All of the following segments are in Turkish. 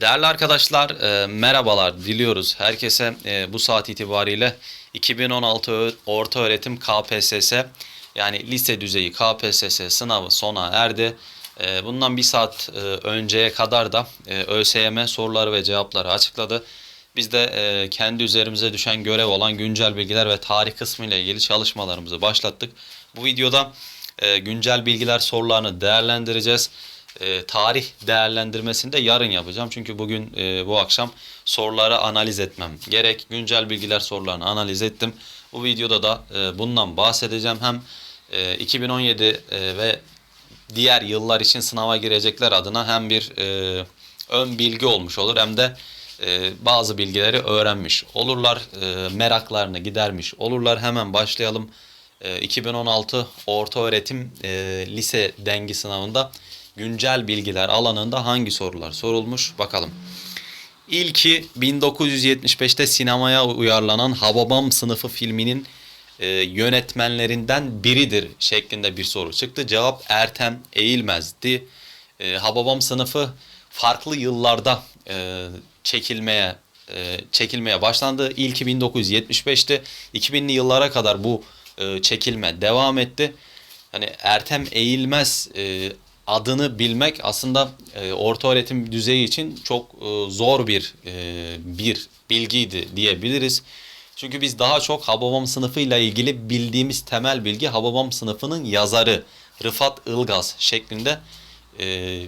Değerli arkadaşlar, e, merhabalar diliyoruz herkese. E, bu saat itibariyle 2016 Ö- Orta Öğretim KPSS yani lise düzeyi KPSS sınavı sona erdi. E, bundan bir saat e, önceye kadar da e, ÖSYM soruları ve cevapları açıkladı. Biz de e, kendi üzerimize düşen görev olan güncel bilgiler ve tarih kısmı ile ilgili çalışmalarımızı başlattık. Bu videoda e, güncel bilgiler sorularını değerlendireceğiz. E, tarih değerlendirmesini de yarın yapacağım. Çünkü bugün e, bu akşam soruları analiz etmem gerek. Güncel bilgiler sorularını analiz ettim. Bu videoda da e, bundan bahsedeceğim. Hem e, 2017 e, ve diğer yıllar için sınava girecekler adına hem bir e, ön bilgi olmuş olur hem de e, bazı bilgileri öğrenmiş olurlar. E, meraklarını gidermiş olurlar. Hemen başlayalım. E, 2016 Orta Öğretim e, Lise Dengi Sınavında güncel bilgiler alanında hangi sorular sorulmuş bakalım. İlki 1975'te sinemaya uyarlanan Hababam sınıfı filminin e, yönetmenlerinden biridir şeklinde bir soru çıktı. Cevap Ertem Eğilmez'di. E, Hababam sınıfı farklı yıllarda e, çekilmeye e, çekilmeye başlandı. İlki 1975'te 2000'li yıllara kadar bu e, çekilme devam etti. Hani Ertem Eğilmez e, adını bilmek aslında e, orta öğretim düzeyi için çok e, zor bir e, bir bilgiydi diyebiliriz. Çünkü biz daha çok Hababam sınıfıyla ilgili bildiğimiz temel bilgi Hababam sınıfının yazarı Rıfat Ilgaz şeklinde e,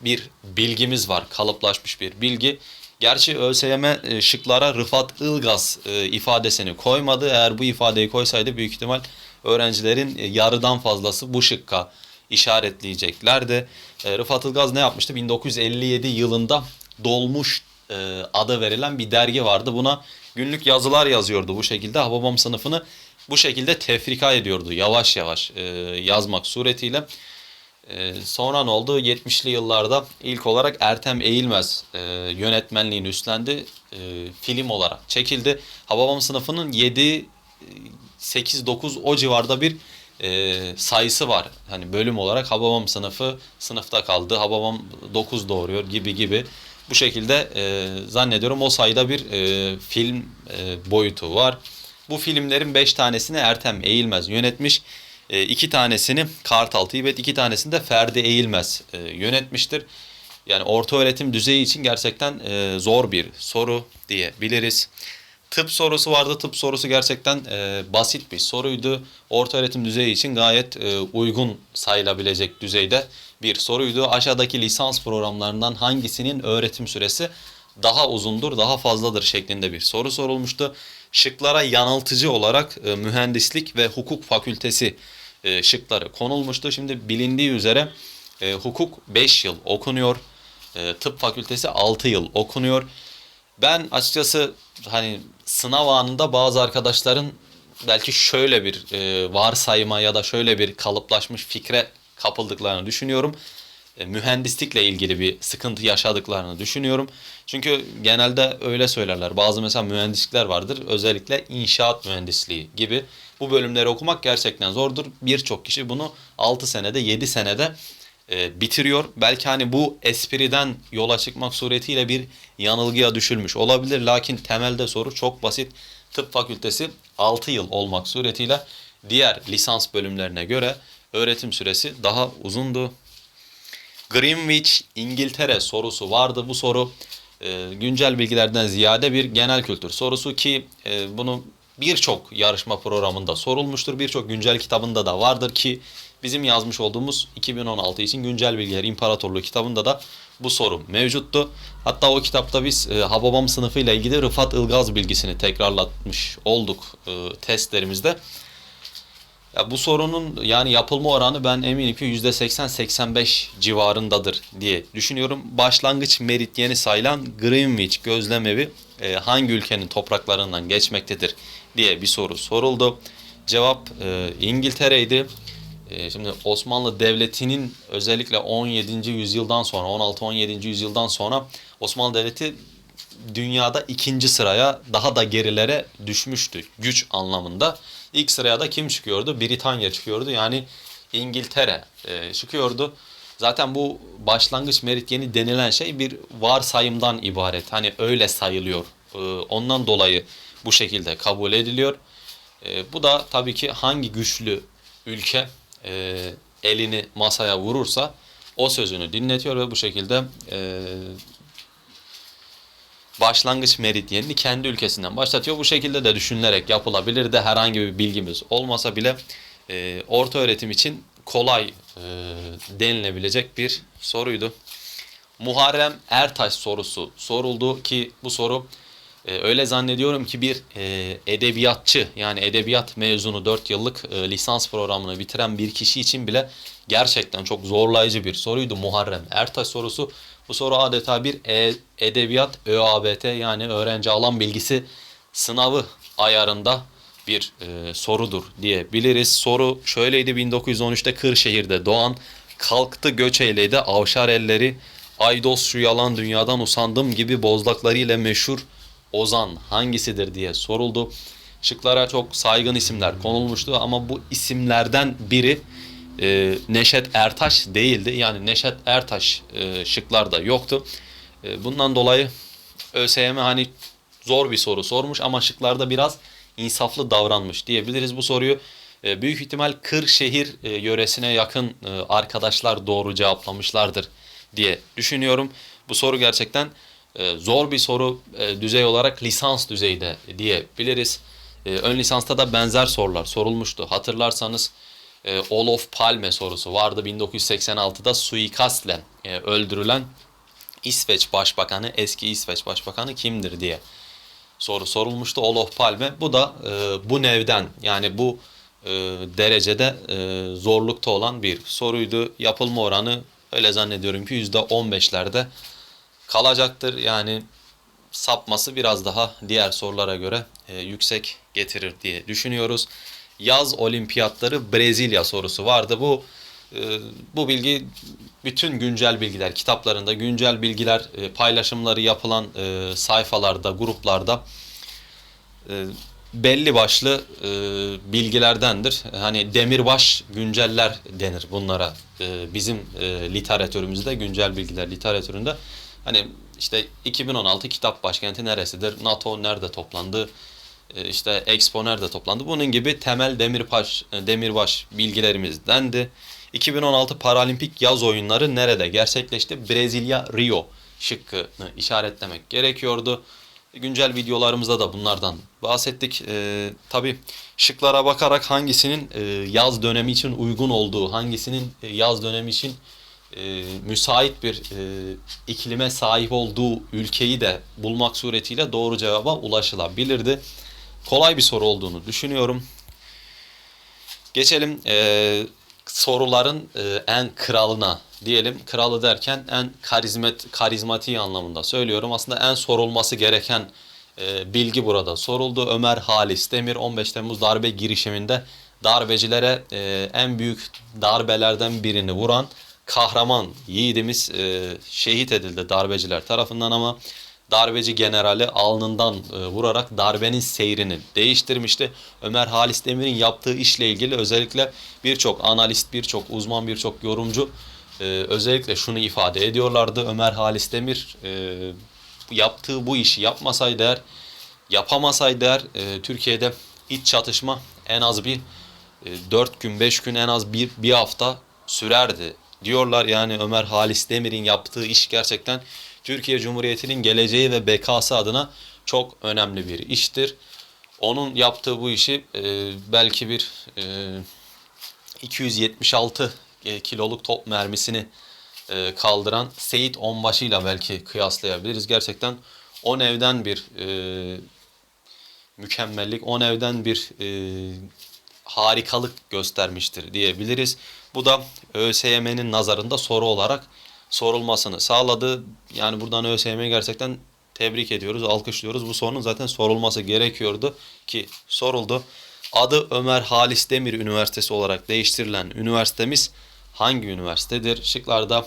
bir bilgimiz var. Kalıplaşmış bir bilgi. Gerçi ÖSYM e, şıklara Rıfat Ilgaz e, ifadesini koymadı. Eğer bu ifadeyi koysaydı büyük ihtimal öğrencilerin e, yarıdan fazlası bu şıkka işaretleyeceklerdi. E, Rıfat Ilgaz ne yapmıştı? 1957 yılında Dolmuş e, adı verilen bir dergi vardı. Buna günlük yazılar yazıyordu bu şekilde. Hababam sınıfını bu şekilde tefrika ediyordu yavaş yavaş e, yazmak suretiyle. Ee, sonra ne oldu? 70'li yıllarda ilk olarak Ertem Eğilmez e, yönetmenliğini üstlendi. E, film olarak çekildi. Hababam sınıfının 7, 8, 9 o civarda bir e, sayısı var. Hani bölüm olarak Hababam sınıfı sınıfta kaldı. Hababam 9 doğuruyor gibi gibi. Bu şekilde e, zannediyorum o sayıda bir e, film e, boyutu var. Bu filmlerin 5 tanesini Ertem Eğilmez yönetmiş. E, iki tanesini Kartal Tibet, iki tanesini de Ferdi Eğilmez e, yönetmiştir. Yani orta öğretim düzeyi için gerçekten e, zor bir soru diyebiliriz. Tıp sorusu vardı. Tıp sorusu gerçekten e, basit bir soruydu. Orta öğretim düzeyi için gayet e, uygun sayılabilecek düzeyde bir soruydu. Aşağıdaki lisans programlarından hangisinin öğretim süresi daha uzundur, daha fazladır şeklinde bir soru sorulmuştu. Şıklara yanıltıcı olarak e, mühendislik ve hukuk fakültesi e, şıkları konulmuştu. Şimdi bilindiği üzere e, hukuk 5 yıl okunuyor. E, tıp fakültesi 6 yıl okunuyor. Ben açıkçası hani sınav anında bazı arkadaşların belki şöyle bir e, varsayma ya da şöyle bir kalıplaşmış fikre kapıldıklarını düşünüyorum. E, mühendislikle ilgili bir sıkıntı yaşadıklarını düşünüyorum. Çünkü genelde öyle söylerler. Bazı mesela mühendislikler vardır. Özellikle inşaat mühendisliği gibi. Bu bölümleri okumak gerçekten zordur. Birçok kişi bunu 6 senede 7 senede e, bitiriyor. Belki hani bu espriden yola çıkmak suretiyle bir yanılgıya düşülmüş olabilir. Lakin temelde soru çok basit. Tıp fakültesi 6 yıl olmak suretiyle diğer lisans bölümlerine göre öğretim süresi daha uzundu. Greenwich İngiltere sorusu vardı. Bu soru e, güncel bilgilerden ziyade bir genel kültür sorusu ki e, bunu birçok yarışma programında sorulmuştur. Birçok güncel kitabında da vardır ki bizim yazmış olduğumuz 2016 için güncel bilgiler İmparatorluğu kitabında da bu soru mevcuttu. Hatta o kitapta biz e, Hababam sınıfıyla ilgili Rıfat Ilgaz bilgisini tekrarlatmış olduk e, testlerimizde. Ya bu sorunun yani yapılma oranı ben eminim ki %80-85 civarındadır diye düşünüyorum. Başlangıç meridyeni sayılan Greenwich gözlemevi e, hangi ülkenin topraklarından geçmektedir diye bir soru soruldu. Cevap e, İngiltere'ydi. E, şimdi Osmanlı Devleti'nin özellikle 17. yüzyıldan sonra 16-17. yüzyıldan sonra Osmanlı Devleti dünyada ikinci sıraya daha da gerilere düşmüştü güç anlamında. İlk sıraya da kim çıkıyordu? Britanya çıkıyordu. Yani İngiltere e, çıkıyordu. Zaten bu başlangıç meridyeni denilen şey bir varsayımdan ibaret. Hani öyle sayılıyor. Ee, ondan dolayı bu şekilde kabul ediliyor. Ee, bu da tabii ki hangi güçlü ülke e, elini masaya vurursa o sözünü dinletiyor ve bu şekilde e, başlangıç meridyenini kendi ülkesinden başlatıyor. Bu şekilde de düşünülerek yapılabilir de herhangi bir bilgimiz olmasa bile e, orta öğretim için kolay e, denilebilecek bir soruydu. Muharrem Ertaş sorusu soruldu ki bu soru e, öyle zannediyorum ki bir e, edebiyatçı yani edebiyat mezunu 4 yıllık e, lisans programını bitiren bir kişi için bile gerçekten çok zorlayıcı bir soruydu Muharrem Ertaş sorusu. Bu soru adeta bir e- edebiyat ÖABT yani öğrenci alan bilgisi sınavı ayarında bir e, sorudur diyebiliriz. Soru şöyleydi 1913'te Kırşehir'de doğan kalktı göç eyledi avşar elleri Aydos şu yalan dünyadan usandım gibi bozlaklarıyla meşhur Ozan hangisidir diye soruldu. Şıklara çok saygın isimler konulmuştu ama bu isimlerden biri e, Neşet Ertaş değildi. Yani Neşet Ertaş e, şıklarda yoktu. E, bundan dolayı ÖSYM hani zor bir soru sormuş ama şıklarda biraz insaflı davranmış diyebiliriz bu soruyu. E, büyük ihtimal Kırşehir e, yöresine yakın e, arkadaşlar doğru cevaplamışlardır diye düşünüyorum. Bu soru gerçekten zor bir soru e, düzey olarak lisans düzeyde diyebiliriz. E, ön lisansta da benzer sorular sorulmuştu. Hatırlarsanız e, Olof Palme sorusu vardı 1986'da suikastle e, öldürülen İsveç Başbakanı, eski İsveç Başbakanı kimdir diye soru sorulmuştu Olof Palme. Bu da e, bu nevden yani bu e, derecede e, zorlukta olan bir soruydu. Yapılma oranı öyle zannediyorum ki %15'lerde kalacaktır. Yani sapması biraz daha diğer sorulara göre e, yüksek getirir diye düşünüyoruz. Yaz olimpiyatları Brezilya sorusu vardı. Bu e, bu bilgi bütün güncel bilgiler kitaplarında güncel bilgiler e, paylaşımları yapılan e, sayfalarda gruplarda e, belli başlı e, bilgilerdendir. Hani demirbaş günceller denir bunlara. E, bizim e, literatürümüzde güncel bilgiler literatüründe hani işte 2016 kitap başkenti neresidir? NATO nerede toplandı? E, işte Expo nerede toplandı? Bunun gibi temel demirbaş demirbaş bilgilerimizdendi. 2016 Paralimpik yaz oyunları nerede gerçekleşti? Brezilya Rio şıkkını işaretlemek gerekiyordu. Güncel videolarımızda da bunlardan bahsettik. Ee, Tabi şıklara bakarak hangisinin e, yaz dönemi için uygun olduğu, hangisinin e, yaz dönemi için e, müsait bir e, iklime sahip olduğu ülkeyi de bulmak suretiyle doğru cevaba ulaşılabilirdi. Kolay bir soru olduğunu düşünüyorum. Geçelim e, soruların e, en kralına diyelim. Kralı derken en karizmet karizmatiği anlamında söylüyorum. Aslında en sorulması gereken e, bilgi burada soruldu. Ömer Halis Demir 15 Temmuz darbe girişiminde darbecilere e, en büyük darbelerden birini vuran kahraman yiğidimiz e, şehit edildi darbeciler tarafından ama darbeci generali alnından e, vurarak darbenin seyrini değiştirmişti. Ömer Halis Demir'in yaptığı işle ilgili özellikle birçok analist, birçok uzman, birçok yorumcu e, özellikle şunu ifade ediyorlardı. Ömer Halis Demir e, yaptığı bu işi yapmasaydı eğer, yapamasaydı eğer e, Türkiye'de iç çatışma en az bir e, 4 gün 5 gün en az bir, bir hafta sürerdi diyorlar. Yani Ömer Halis Demir'in yaptığı iş gerçekten Türkiye Cumhuriyeti'nin geleceği ve bekası adına çok önemli bir iştir. Onun yaptığı bu işi e, belki bir e, 276 e, kiloluk top mermisini e, kaldıran Seyit Onbaşı ile belki kıyaslayabiliriz. Gerçekten o evden bir e, mükemmellik, o evden bir e, harikalık göstermiştir diyebiliriz. Bu da ÖSYM'nin nazarında soru olarak sorulmasını sağladı. Yani buradan ÖSYM'yi gerçekten tebrik ediyoruz, alkışlıyoruz. Bu sorunun zaten sorulması gerekiyordu ki soruldu. Adı Ömer Halis Demir Üniversitesi olarak değiştirilen üniversitemiz hangi üniversitedir? Şıklarda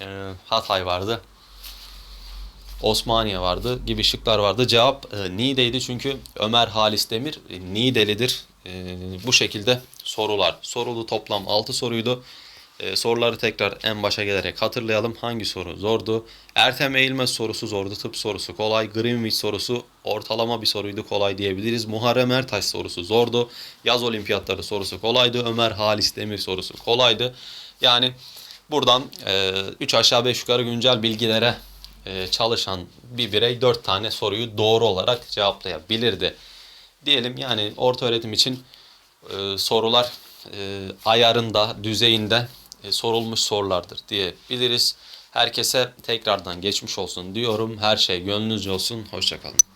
e, Hatay vardı. Osmaniye vardı gibi şıklar vardı. Cevap e, Niğde'ydi çünkü Ömer Halis Demir e, Niğdelidir. E, bu şekilde sorular soruldu. Toplam 6 soruydu. E, soruları tekrar en başa gelerek hatırlayalım. Hangi soru zordu? Ertem Eğilmez sorusu zordu. Tıp sorusu kolay. Greenwich sorusu ortalama bir soruydu. Kolay diyebiliriz. Muharrem Ertaş sorusu zordu. Yaz olimpiyatları sorusu kolaydı. Ömer Halis Demir sorusu kolaydı. Yani buradan 3 aşağı 5 yukarı güncel bilgilere e, çalışan bir birey 4 tane soruyu doğru olarak cevaplayabilirdi. Diyelim yani orta öğretim için e, sorular e, ayarında, düzeyinde e, sorulmuş sorulardır diyebiliriz. Herkese tekrardan geçmiş olsun diyorum. Her şey gönlünüzce olsun. Hoşçakalın.